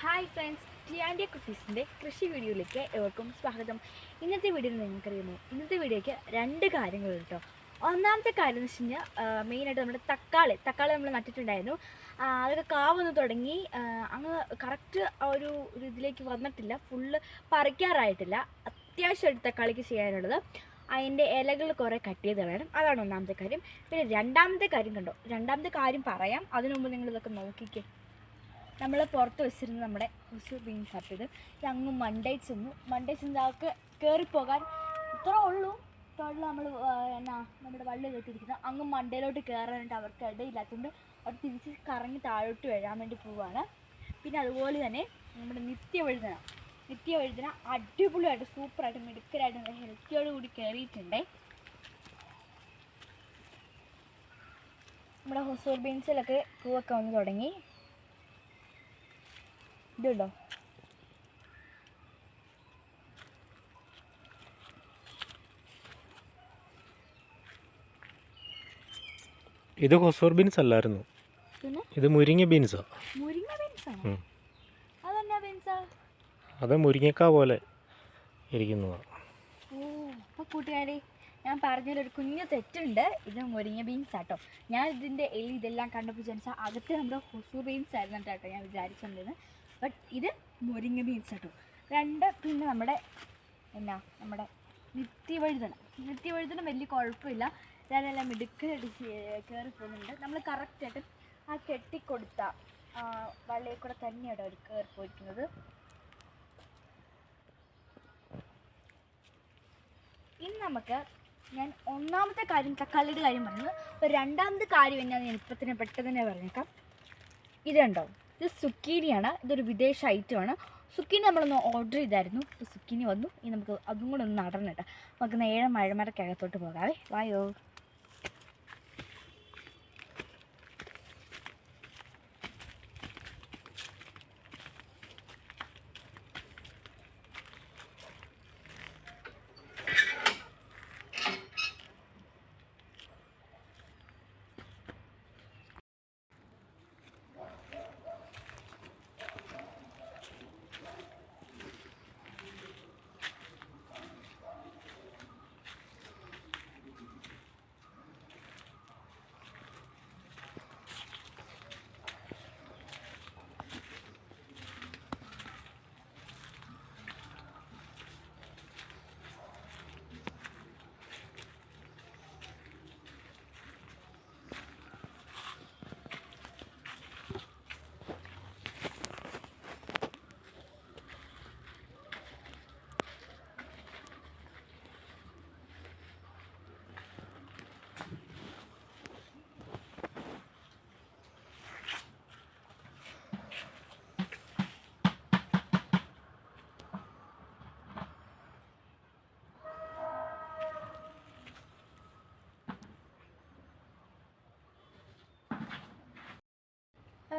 Hi friends ടിയാൻഡിയ കുട്ടീസിന്റെ കൃഷി വീഡിയോയിലേക്ക് ഏവർക്കും സ്വാഗതം. ഇന്നത്തെ വീഡിയോയിൽ നിങ്ങൾക്കറിയുമോ? ഇന്നത്തെ വീഡിയോയ്ക്ക് രണ്ട് കാര്യങ്ങൾ കേട്ടോ. ഒന്നാമത്തെ കാര്യം എന്ന് വെച്ച് കഴിഞ്ഞാൽ മെയിനായിട്ട് നമ്മുടെ തക്കാളി. തക്കാളി നമ്മൾ നട്ടിട്ടുണ്ടായിരുന്നു. അതൊക്കെ കാവൊന്ന് തുടങ്ങി അങ്ങ് കറക്റ്റ് ഒരു ഇതിലേക്ക് വന്നിട്ടില്ല. ഫുള്ള് പറിക്കാറായിട്ടില്ല. അത്യാവശ്യമായിട്ട് തക്കാളിക്ക് ചെയ്യാനുള്ളത്. അതിന്റെ ഇലകൾ കുറേ കട്ട് ചെയ്ത് കളയണം അതാണ് ഒന്നാമത്തെ കാര്യം. പിന്നെ രണ്ടാമത്തെ കാര്യം കണ്ടോ? രണ്ടാമത്തെ കാര്യം പറയാം. അതിനു മുമ്പ് നിങ്ങൾ ഇതൊക്കെ നോക്കിക്കേ. നമ്മൾ പുറത്ത് വെച്ചിരുന്ന നമ്മുടെ ഹുസു ബീൻസ് ആപ്പ് ഇത്. അങ്ങ് മണ്ടേ ചെന്നു മണ്ടേ ചെന്ന് അവർക്ക് കയറിപ്പോകാൻ ഇത്ര ഉള്ളൂ. തൊഴിൽ നമ്മൾ എന്നാ നമ്മുടെ വള്ളി കെട്ടിയിരിക്കുന്നത്. അങ്ങ് മണ്ടയിലോട്ട് കയറാനായിട്ട് അവർക്ക് ഇടയില്ലാത്തതുകൊണ്ട് അവർ തിരിച്ച് കറങ്ങി താഴോട്ട് വരാൻ വേണ്ടി പോവുകയാണ് പിന്നെ അതുപോലെ തന്നെ നമ്മുടെ നിത്യവഴുതന നിത്യവഴുതന അടിപൊളിയായിട്ട് സൂപ്പറായിട്ട് മിടുക്കരായിട്ട് നല്ല ഹെൽത്തിയോട് കൂടി കയറിയിട്ടുണ്ടേ നമ്മുടെ ഹൊസൂർ ബീൻസിലൊക്കെ പൂവൊക്കെ വന്ന് തുടങ്ങി. ഇതുണ്ടോ? ഇത് ഹൊസൂർ ബീൻസ് അല്ലായിരുന്നു. ഇത് മുരിങ്ങ ബീൻസോ. മുരിങ്ങ ബീൻസാണോ അതെന്നാ ബീൻസാ? അത് മുരിങ്ങക്ക പോലെ ഇരിക്കുന്നതാണ് അപ്പോൾ കൂട്ടുകാരെ ഞാൻ പറഞ്ഞതിലൊരു കുഞ്ഞു തെറ്റുണ്ട്. ഇത് മുരിങ്ങ ബീൻസ് ആട്ടോ ഞാൻ ഇതിന്റെ എലി ഇതെല്ലാം കണ്ടപ്പോൾ വിചാരിച്ചാൽ അകത്ത് നമ്മുടെ ഹൊസൂർ ബീൻസ് ആയിരുന്നു കേട്ടോ ഞാൻ വിചാരിച്ചിട്ടുണ്ടായിരുന്നത് ബട്ട് ഇത് മുരിങ്ങ ബീൻസ് കേട്ടോ രണ്ട് പിന്നെ നമ്മുടെ എന്നാ നമ്മുടെ നിത്യവഴുതന നിത്യവഴുതന വലിയ കുഴപ്പമില്ല. ഞാനെല്ലാം മിടുക്കായിട്ട് കയറി പോകുന്നുണ്ട്. നമ്മൾ കറക്റ്റായിട്ട് ആ കെട്ടിക്കൊടുത്ത വള്ളിയിൽ കൂടെ തന്നെയാണ് അവർ കയറി പോയിരിക്കുന്നത് ഇന്ന് നമുക്ക് ഞാൻ ഒന്നാമത്തെ കാര്യം തക്കാളിയുടെ കാര്യം പറഞ്ഞു അപ്പോൾ രണ്ടാമത്തെ കാര്യം എന്നാന്ന് ഞാൻ ഇപ്പം തന്നെ പെട്ടെന്ന് തന്നെ പറഞ്ഞേക്കാം. ഇത് കണ്ടോ? ഇത് സുക്കീനിയാണ്. ഇതൊരു വിദേശ ഐറ്റമാണ് സുക്കീനി നമ്മളൊന്ന് ഓർഡർ ചെയ്തായിരുന്നു. സുക്കീനി വന്നു. ഇനി നമുക്ക് അതും കൂടെ ഒന്ന് നടണം കേട്ടോ. നമുക്ക് നേരെ മഴമരക്കകത്തോട്ട് പോകാവേ. വായോ.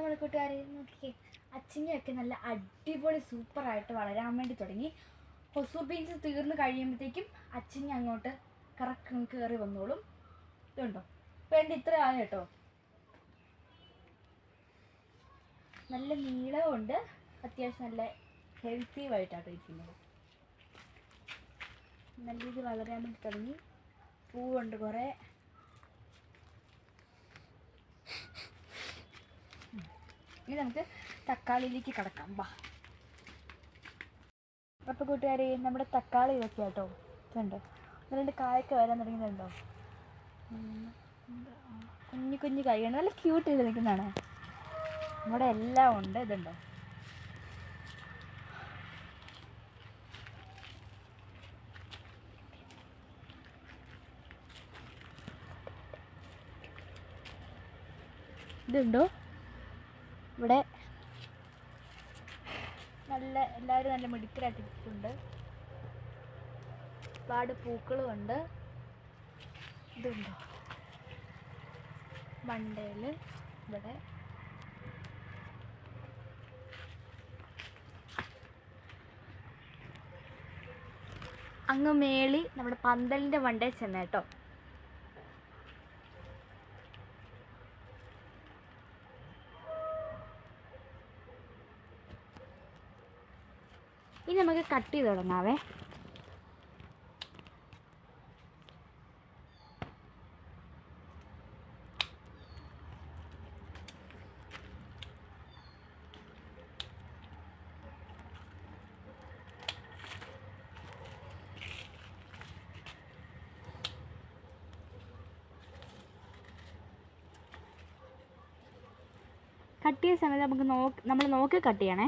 നമ്മൾ കൂട്ടുകാരെ നോക്കിക്കേ അച്ചിങ്ങയൊക്കെ നല്ല അടിപൊളി സൂപ്പറായിട്ട് വളരാൻ വേണ്ടി തുടങ്ങി. ഹൊസൂർ ബീൻസ് തീർന്ന് കഴിയുമ്പോഴത്തേക്കും അച്ചിങ്ങ അങ്ങോട്ട് കറക്കം കയറി വന്നോളും. ഇതുണ്ടോ? എന്റെ ഇത്ര ആയ കേട്ടോ? നല്ല നീളമുണ്ട് അത്യാവശ്യം നല്ല ഹെൽത്തി ആയിട്ടാണ് ഇരിക്കുന്നത്. നല്ല ഇത് വളരാൻ വേണ്ടി തുടങ്ങി. പൂവുണ്ട് കുറേ. ഇനി നമുക്ക് തക്കാളിയിലേക്ക് കിടക്കാം. വാ. അപ്പോൾ കൂട്ടുകാരെ നമ്മുടെ തക്കാളി ഇതൊക്കെ കേട്ടോ ഇതുണ്ടോ. രണ്ട് കായൊക്കെ വരാൻ. ആ, കുഞ്ഞു കുഞ്ഞു കായാണ് നല്ല ക്യൂട്ട് ചെയ്ത് നിൽക്കുന്നതാണ്. നമ്മുടെ എല്ലാം ഉണ്ട്. ഇതുണ്ടോ? ഇതുണ്ടോ? ഇവിടെ നല്ല എല്ലാവരും നല്ല മിടുക്കലായിട്ടിരിക്കുന്നുണ്ട് ഒരുപാട് പൂക്കളും ഉണ്ട് ഇതുണ്ടോ? മണ്ടയിൽ ഇവിടെ. അങ്ങ് മേളി നമ്മുടെ പന്തലിന്റെ മണ്ടയിൽ ചെന്ന കേട്ടോ ചെയ്ത് തുടങ്ങാവേ. കട്ട് ചെയ്യുന്ന സമയത്ത് നമുക്ക് നോക്ക് നമ്മൾ നോക്കി കട്ട് ചെയ്യണേ.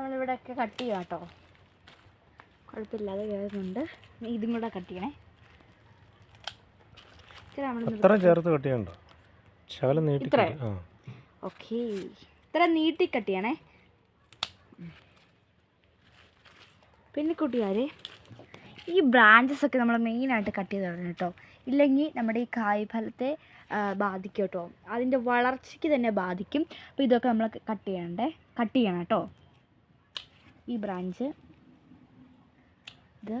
നമ്മളിവിടെയൊക്കെ കട്ട് ചെയ്യാം കേട്ടോ കുഴപ്പമില്ലാതെ കയറുന്നുണ്ട്. ഇതും കൂടെ കട്ട് ചെയ്യണേ. ചേർത്ത് കട്ട് ചെയ്യണ്ട? ശകലം നീട്ടി ഇത്രേ? ഓക്കെ. ഇത്ര നീട്ടി കട്ട് ചെയ്യണേ. പിന്നെ കൂട്ടുകാരെ ഈ ബ്രാഞ്ചസ് ഒക്കെ നമ്മൾ മെയിനായിട്ട് കട്ട് ചെയ്ത് തുടങ്ങണം കേട്ടോ. ഇല്ലെങ്കിൽ നമ്മുടെ ഈ കായ്ഫലത്തെ ഫലത്തെ ബാധിക്കും കേട്ടോ. അതിന്റെ വളർച്ചയ്ക്ക് തന്നെ ബാധിക്കും. അപ്പോൾ ഇതൊക്കെ നമ്മൾ കട്ട് ചെയ്യണ്ടേ? കട്ട് ചെയ്യണം കേട്ടോ. ഈ ബ്രാഞ്ച്. ഇത്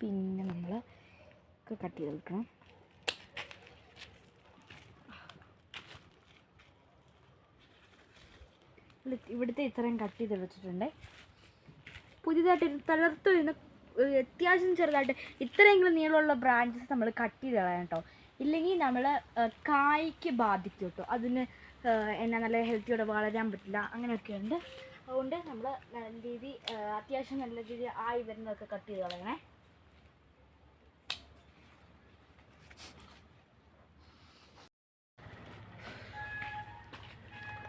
പിന്നെ നമ്മൾ കട്ട് ചെയ്ത് വെക്കണം ഇവിടെ- ഇവിടുത്തെ ഇത്രയും കട്ട് ചെയ്ത് വെച്ചിട്ടുണ്ട്. പുതിയതായിട്ട് തളർത്ത് വരുന്ന അത്യാവശ്യം ചെറുതായിട്ട് ഇത്രയെങ്കിലും നീളമുള്ള ബ്രാഞ്ചസ് നമ്മൾ കട്ട് ചെയ്ത് കളയാം കേട്ടോ. ഇല്ലെങ്കിൽ നമ്മൾ കായ്ക്ക് ബാധിക്കും കേട്ടോ. അതിന് എന്നാ നല്ല ഹെൽത്തിയോടെ വളരാൻ പറ്റില്ല. അങ്ങനെയൊക്കെ ഉണ്ട്. അതുകൊണ്ട് നമ്മൾ നല്ല രീതി അത്യാവശ്യം നല്ല രീതി ആയി വരുന്നതൊക്കെ കട്ട് ചെയ്ത് കളയണേ.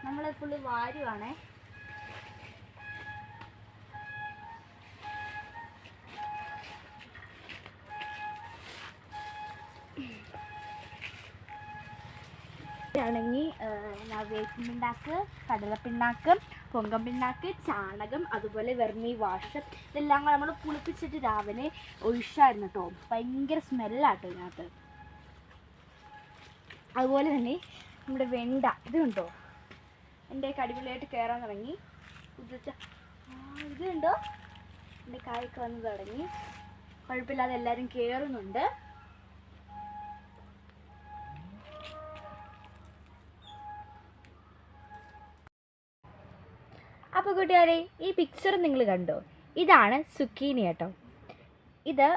നമ്മൾ ഫുള്ള് വാരുവാണേ. എന്നാ വേപ്പിൻ പിണ്ണാക്ക് കടലപ്പിണ്ണാക്ക് പൊങ്കം പിണ്ണാക്ക് ചാണകം അതുപോലെ വെർമി വാഷ്. ഇതെല്ലാം കൂടെ നമ്മൾ പുളിപ്പിച്ചിട്ട് രാവിലെ ഒഴിച്ചായിരുന്നു കേട്ടോ ഭയങ്കര സ്മെല്ലാട്ടോ ഇതിനകത്ത്. അതുപോലെ തന്നെ നമ്മുടെ വെണ്ട ഇതുണ്ടോ എന്റെ അടിപൊളിയായിട്ട് കയറാൻ തുടങ്ങി. ഇതുണ്ടോ ഇത് എന്റെ കായൊക്കെ വന്ന് തുടങ്ങി. കുഴപ്പമില്ലാതെ എല്ലാവരും കയറുന്നുണ്ട് അപ്പോൾ കൂട്ടുകാരെ ഈ പിക്ചർ നിങ്ങൾ കണ്ടോ? ഇതാണ് സുക്കീനി കേട്ടോ ഇത്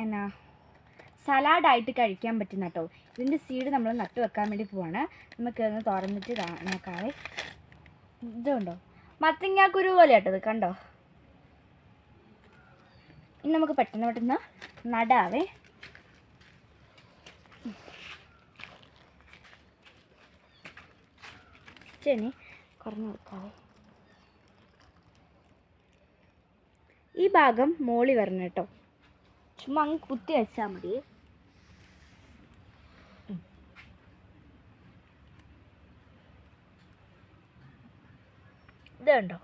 എന്നാ സലാഡായിട്ട് കഴിക്കാൻ പറ്റുന്ന കേട്ടോ ഇതിന്റെ സീഡ് നമ്മൾ നട്ട് വെക്കാൻ വേണ്ടി പോവാണ്. നമുക്ക് ഒന്ന് തുറന്നിട്ട് നോക്കാവേ ഇതുണ്ടോ? മത്തങ്ങാക്കുരു പോലെ കേട്ടോ ഇത് കണ്ടോ? ഇനി നമുക്ക് പെട്ടെന്ന് പെട്ടെന്ന് നടാവേ. ചെനി കുറഞ്ഞു കൊടുക്കാവേ ഈ ഭാഗം മോളി വരണം കേട്ടോ. ചുമ്മാ അങ്ങ് കുത്തി വെച്ചാൽ മതി. ഇതുണ്ടോ? ഇത് കണ്ടോ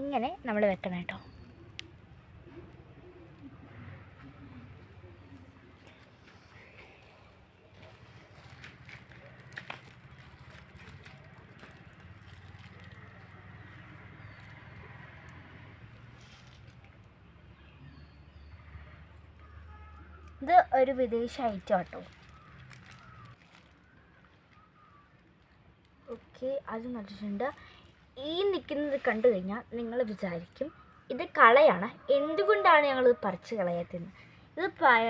ഇങ്ങനെ നമ്മൾ വെക്കണം കേട്ടോ. ഇത് ഒരു വിദേശ ഐറ്റം കേട്ടോ ഓക്കെ അത് നട്ടിട്ടുണ്ട്. ഈ നിൽക്കുന്നത് കണ്ടു കഴിഞ്ഞാൽ നിങ്ങൾ വിചാരിക്കും ഇത് കളയാണ്. എന്തുകൊണ്ടാണ് ഇത് പറിച്ച് കളയാത്തത് ഇത് എന്ന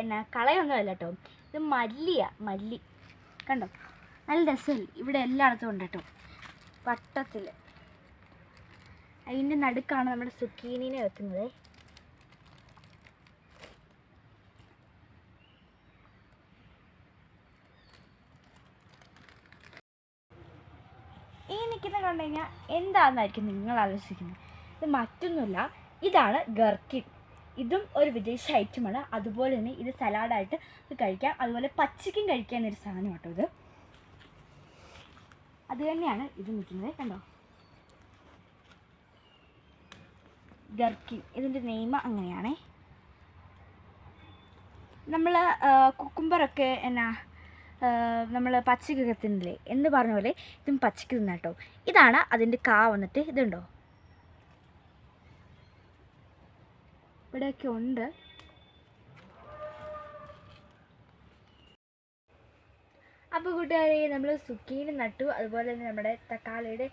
എന്നാ കളയൊന്നുമല്ല കേട്ടോ ഇത് മല്ലിയ മല്ലി. കണ്ടോ? നല്ല രസമല്ലേ? ഇവിടെ എല്ലായിടത്തും ഉണ്ട് കേട്ടോ വട്ടത്തിൽ അതിന്റെ നടുക്കാണ് നമ്മുടെ സുക്കീനിനെ വെക്കുന്നത്. ഈ നിൽക്കുന്ന കണ്ടു കഴിഞ്ഞാൽ എന്താണെന്നായിരിക്കും നിങ്ങൾ ആലോചിക്കുന്നത്. ഇത് മറ്റൊന്നുമില്ല ഇതാണ് ഗർക്കിൻ. ഇതും ഒരു വിദേശ ഐറ്റമാണ് അതുപോലെ തന്നെ ഇത് സലാഡായിട്ട് ഇത് കഴിക്കാം. അതുപോലെ പച്ചയ്ക്കും കഴിക്കാൻ ഒരു സാധനം കേട്ടോ ഇത്. അത് തന്നെയാണ് ഇത് നിൽക്കുന്നത് കണ്ടോ? ഗർക്കിൻ. ഇതിന്റെ നെയിം അങ്ങനെയാണേ. നമ്മൾ കുക്കുംബറൊക്കെ എന്നാ നമ്മൾ പച്ചക്കൊക്കെ തിന്നില്ലേ എന്ന് പറഞ്ഞ പോലെ ഇതും പച്ചക്ക് തിന്നാട്ടോ. ഇതാണ് അതിന്റെ കാ വന്നിട്ട് ഇതുണ്ടോ? ഇവിടെയൊക്കെ ഉണ്ട്. അപ്പോൾ കൂട്ടുകാരെ നമ്മൾ സുക്കീനി നട്ടു. അതുപോലെ തന്നെ നമ്മുടെ തക്കാളിയുടെ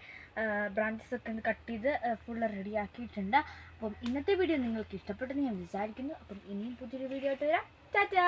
ബ്രാഞ്ചസ് ഒക്കെ ഒന്ന് കട്ട് ചെയ്ത് ഫുള്ള് റെഡി ആക്കിയിട്ടുണ്ട്. അപ്പം ഇന്നത്തെ വീഡിയോ നിങ്ങൾക്ക് ഇഷ്ടപ്പെട്ടെന്ന് ഞാൻ വിചാരിക്കുന്നു. അപ്പം ഇനിയും പുതിയൊരു വീഡിയോ ആയിട്ട് വരാം. ടാറ്റാ